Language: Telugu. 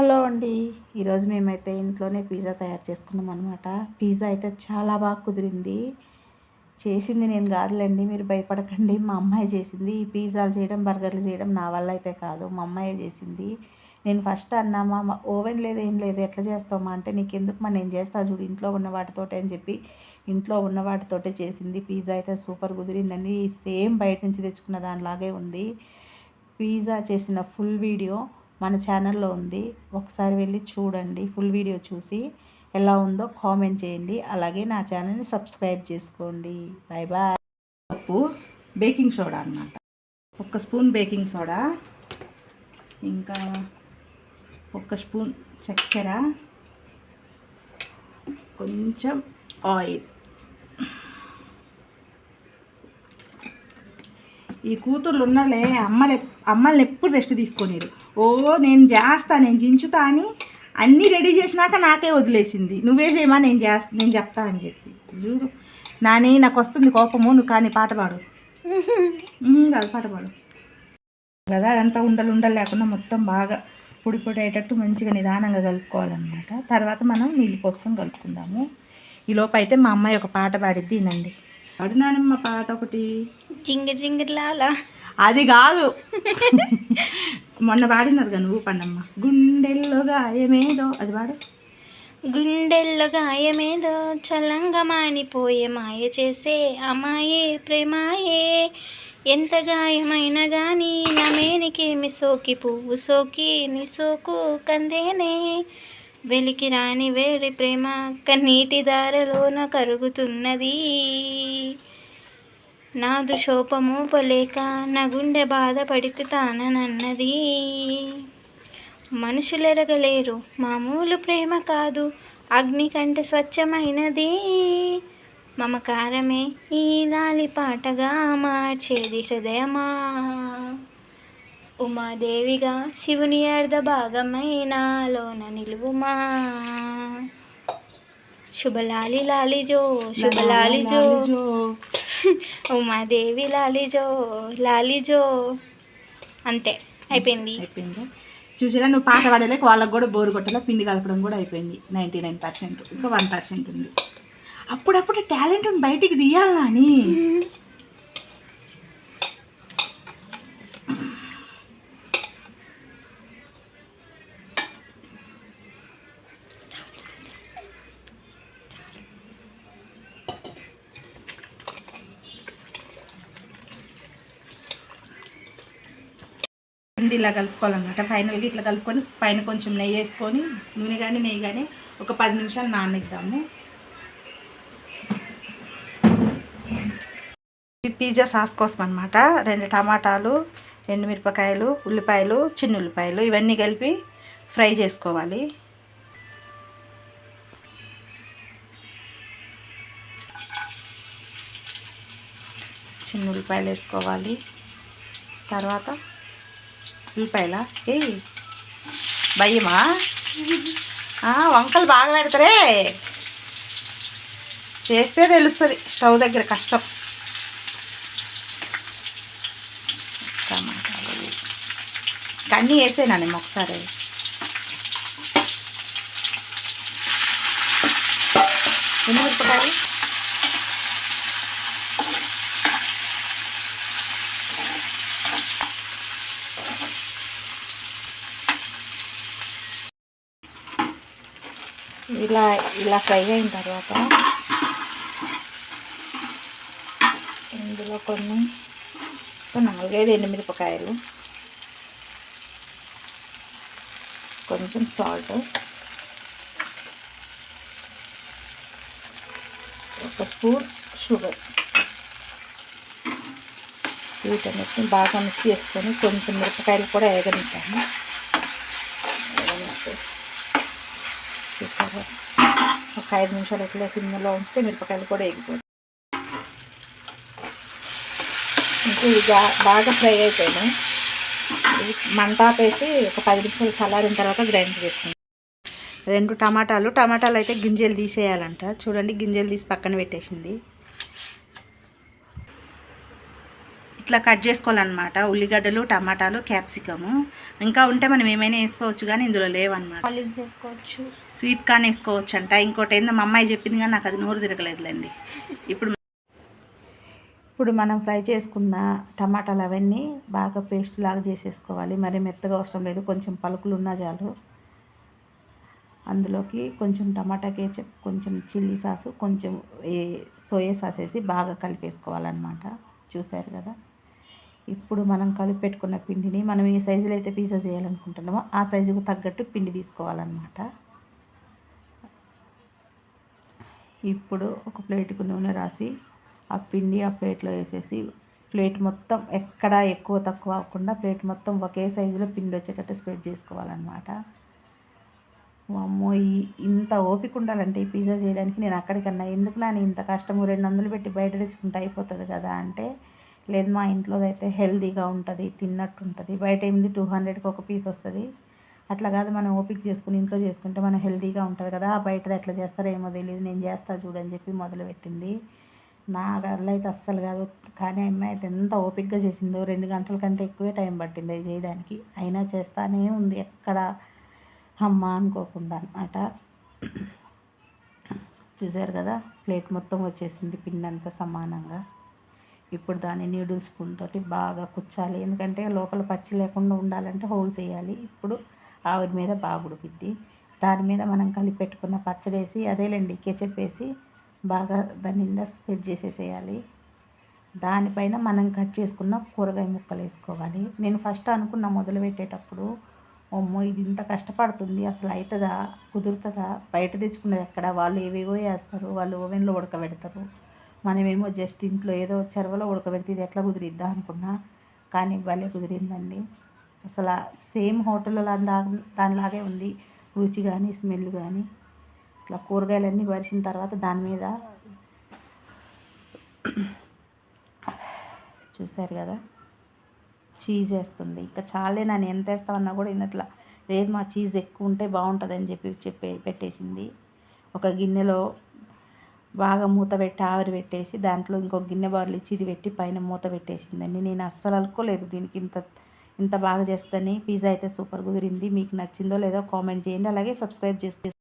హలో అండి. ఈరోజు మేమైతే ఇంట్లోనే పిజ్జా తయారు చేసుకున్నాం అనమాట పిజ్జా అయితే చాలా బాగా కుదిరింది. చేసింది నేను కాదులేండి మీరు భయపడకండి. మా అమ్మాయి చేసింది. ఈ పిజ్జాలు చేయడం బర్గర్లు చేయడం నా వల్ల అయితే కాదు. మా అమ్మాయే చేసింది. నేను ఫస్ట్ అన్నామా మా ఓవెన్ లేదు ఏం లేదు ఎట్లా చేస్తామా అంటే నీకు ఎందుకు మా నేను చేస్తా చూడు ఇంట్లో ఉన్న వాటితోటే అని చెప్పి ఇంట్లో ఉన్న వాటితోటే చేసింది. పిజ్జా అయితే సూపర్ కుదిరిందని సేమ్ బయట నుంచి తెచ్చుకున్న దానిలాగే ఉంది. పిజ్జా చేసిన ఫుల్ వీడియో. మన ఛానల్లో ఉంది. ఒకసారి వెళ్ళి చూడండి. ఫుల్ వీడియో చూసి ఎలా ఉందో కామెంట్ చేయండి. అలాగే నా ఛానల్ని సబ్స్క్రైబ్ చేసుకోండి. Bye bye. ఉప్పు బేకింగ్ సోడా అన్నమాట. ఒక స్పూన్ బేకింగ్ సోడా. ఇంకా ఒక స్పూన్ చక్కెర. కొంచెం ఆయిల్. ఈ కూతుర్లు ఉన్నలే అమ్మలు అమ్మల్ని ఎప్పుడు రెస్ట్ తీసుకొనిరు. ఓ నేను చేస్తా నేను జించుతా అని అన్నీ రెడీ చేసినాక నాకే వదిలేసింది. నువ్వే చేయమా నేను చేస్తా నేను చెప్తా అని చెప్పి. చూడు. నాని నాకు వస్తుంది కోపము నువ్వు కానీ పాట పాడు. కాదు పాట పాడు. కదా అదంతా ఉండలు ఉండలు లేకుండా మొత్తం బాగా పొడి పొడి అయ్యేటట్టు మంచిగా నిదానంగా కలుపుకోవాలన్నమాట. తర్వాత మనం నీళ్ళు పోసుకొని కలుపుకుందాము. ఈ లోపు అయితే మా అమ్మాయి ఒక పాట పాడిద్ది వినండి. పాడినానమ్మ పాట ఒకటి జింగిర్ జింగిర్ లాలా. అది కాదు. మొన్న పాడినారు కదా నువ్వు పండమ్మ. గుండెల్లో గాయమేదో. అది పాడు. గుండెల్లో గాయమేదో. చల్లంగా మానిపోయే మాయ చేసే అమాయే ప్రేమాయే. ఎంత గాయమైనా గాని నా మేనికేమి సోకి పువ్వు సోకి నీ సోకు కందేనే. వెలికి రాని వేడి ప్రేమ కన్నీటి దారలోన కరుగుతున్నది. నాదు శోపము పొలేక నా గుండె బాధపడితే తాననన్నది. మనుషులెరగలేరు మామూలు ప్రేమ కాదు అగ్ని కంటే స్వచ్ఛమైనది. మమకారమే ఈ లాలి పాటగా మార్చేది హృదయమా? ఉమాదేవిగా శివుని అర్ధ భాగమైనాలోన నిలువుమా. శుభలాలి లాలిజో శుభలాలిజో. లాలిజో. ఉమాదేవి లాలిజో లాలిజో. అంతే అయిపోయింది. అయిపోయింది. చూసారా నువ్వు పాట పాడలేక వాళ్ళకి కూడా బోరు కొట్టలో పిండి కలపడం కూడా అయిపోయింది. Ninety nine percent. ఇంకా వన్ పర్సెంట్ ఉంది. అప్పుడప్పుడు టాలెంట్ బయటికి తీయాలా పిండి ఇలా కలుపుకోవాలన్నమాట. ఫైనల్గా ఇట్లా కలుపుకొని పైన కొంచెం నెయ్యి వేసుకొని నూనె కానీ నెయ్యి కానీ ఒక పది నిమిషాలు నాననిద్దాము. పిజ్జా సాస్ కోసం అనమాట రెండు టమాటాలు ఎండుమిరపకాయలు ఉల్లిపాయలు చిన్న ఉల్లిపాయలు ఇవన్నీ కలిపి ఫ్రై చేసుకోవాలి. చిన్న ఉల్లిపాయలు వేసుకోవాలి. తర్వాత ఉల్లిపాయల ఏ భయమా? వంకలు బాగా పెడతారే? చేస్తే తెలుస్తుంది స్టవ్ దగ్గర కష్టం. టమాటాలు. అన్నీ వేసేనా నేను ఒకసారి? ఎన్ని మిరపకాయలు? ఇలా ఇలా ఫ్రై అయిన తర్వాత ఇందులో కొన్ని ఒక నాలుగైదు ఎండుమిరపకాయలు కొంచెం సాల్ట్ ఒక స్పూన్ షుగర్. వీటన్నిటిని బాగా మిక్స్ చేసుకొని కొంచెం మిరపకాయలు కూడా వేగనిస్తాను వేగనిస్తే చూసారా ఒక ఐదు నిమిషాలు ఇట్లా సిమ్లో ఉంచితే మిరపకాయలు కూడా ఎగిపోతాయి ఇంకా ఇది బాగా ఫ్రై అయిపోయినాయి. ఇవి మంట ఆపేసి ఒక పది నిమిషాలు చల్లారిన తర్వాత గ్రైండ్ చేసుకుంటాం రెండు టమాటాలు టమాటాలు అయితే గింజలు తీసేయాలంట. చూడండి గింజలు తీసి పక్కన పెట్టేసింది. ఇట్లా కట్ చేసుకోవాలన్నమాట. ఉల్లిగడ్డలు టమాటాలు క్యాప్సికము. ఇంకా ఉంటే మనం ఏమైనా వేసుకోవచ్చు కానీ ఇందులో లేవన్నమాట. ఆలివ్స్ వేసుకోవచ్చు. స్వీట్ కార్న్ వేసుకోవచ్చు అంట ఇంకోటి ఏందో మా అమ్మాయి చెప్పింది కానీ నాకు అది నోరు తిరగలేదులేండి. ఇప్పుడు ఇప్పుడు మనం ఫ్రై చేసుకున్న టమాటాలు అవన్నీ బాగా పేస్ట్ లాగా చేసేసుకోవాలి. మరి మెత్తగా అవసరం లేదు. కొంచెం పలుకులు ఉన్నా చాలు. అందులోకి కొంచెం టమాటా కేచప్ కొంచెం చిల్లీ సాసు కొంచెం సోయా సాస్ వేసి బాగా కలిపేసుకోవాలన్నమాట. చూసారు కదా? ఇప్పుడు మనం కలిపి పెట్టుకున్న పిండిని మనం ఏ సైజులో అయితే పిజ్జా చేయాలనుకుంటున్నామో ఆ సైజుకు తగ్గట్టు పిండి తీసుకోవాలన్నమాట. ఇప్పుడు ఒక ప్లేట్కు నూనె రాసి ఆ పిండి ఆ ప్లేట్లో వేసేసి ప్లేట్ మొత్తం ఎక్కడ ఎక్కువ తక్కువ అవ్వకుండా ప్లేట్ మొత్తం ఒకే సైజులో పిండి వచ్చేటట్టు స్ప్రెడ్ చేసుకోవాలన్నమాట. అమ్మో ఈ ఇంత ఓపిక ఉండాలంటే ఈ పిజ్జా చేయడానికి నేను అక్కడికన్నా ఎందుకు నా ఇంత కష్టము రెండు వందలు పెట్టి బయట తెచ్చుకుంటే అయిపోతుంది కదా అంటే లేదు మా ఇంట్లో అయితే హెల్తీగా ఉంటుంది తిన్నట్టు ఉంటుంది బయట ఏంది టూ హండ్రెడ్కి ఒక పీస్ వస్తుంది. అట్లా కాదు మనం ఓపిక చేసుకుని ఇంట్లో చేసుకుంటే మనం హెల్దీగా ఉంటుంది కదా. బయటది ఎట్లా చేస్తారో ఏమో తెలియదు నేను చేస్తా చూడని చెప్పి మొదలుపెట్టింది. నా వల్ల అయితే అస్సలు కాదు. కానీ అమ్మాయి అయితే ఎంత ఓపికగా చేసిందో రెండు గంటల కంటే ఎక్కువే టైం పట్టింది అది చేయడానికి. అయినా చేస్తానే ఉంది ఎక్కడ అమ్మ అనుకోకుండా అనమాట చూసారు కదా ప్లేట్ మొత్తం వచ్చేసింది పిండి అంతా సమానంగా. ఇప్పుడు దాన్ని నూడిల్స్ స్పూన్ తోటి బాగా కుచ్చాలి. ఎందుకంటే లోపల పచ్చి లేకుండా ఉండాలంటే హోల్స్ వేయాలి ఇప్పుడు ఆవిరి మీద బాగా ఉడికిద్ది. దాని మీద మనం కలిపి పెట్టుకున్న పచ్చడి వేసి అదేలేండి కెచప్ వేసి బాగా దాని నిండా స్ప్రెడ్ చేసేసేయాలి. దానిపైన మనం కట్ చేసుకున్న కూరగాయ ముక్కలు వేసుకోవాలి. నేను ఫస్ట్ అనుకున్న మొదలు పెట్టేటప్పుడు అమ్మో ఇది ఇంత కష్టపడుతుంది. అసలు అవుతుందా కుదురుతుందా? బయట తెచ్చుకున్నది ఎక్కడ? వాళ్ళు ఏవేవో వేస్తారు. వాళ్ళు ఓవెన్లో ఉడకబెడతారు. మనమేమో జస్ట్ ఇంట్లో ఏదో చెరవలో ఉడకబెడితే ఇది ఎట్లా కుదిరిద్దా అనుకున్నా. కానీ భలే కుదిరిందండి. అసలు సేమ్ హోటల్లో దానిలాగే ఉంది. రుచి కానీ స్మెల్ కానీ ఇట్లా కూరగాయలన్నీ పరిచిన తర్వాత దాని మీద చూశారు కదా? చీజ్ వేస్తుంది. ఇంకా చాలే నన్ను ఎంత వేస్తామన్నా కూడా ఇన్నట్లా లేదు మా చీజ్ ఎక్కువ ఉంటే బాగుంటుందని చెప్పి చెప్పే పెట్టేసింది. ఒక గిన్నెలో బాగా మూత పెట్టి ఆవిరి పెట్టేసి దాంట్లో ఇంకో గిన్నె బార్లు ఇచ్చి ఇది పెట్టి పైన మూత పెట్టేసిందండి. నేను అస్సలు అనుకోలేదు దీనికి ఇంత ఇంత బాగా చేస్తని. పిజ్జా అయితే సూపర్ కుదిరింది. మీకు నచ్చిందో లేదో కామెంట్ చేయండి. అలాగే సబ్స్క్రైబ్ చేసి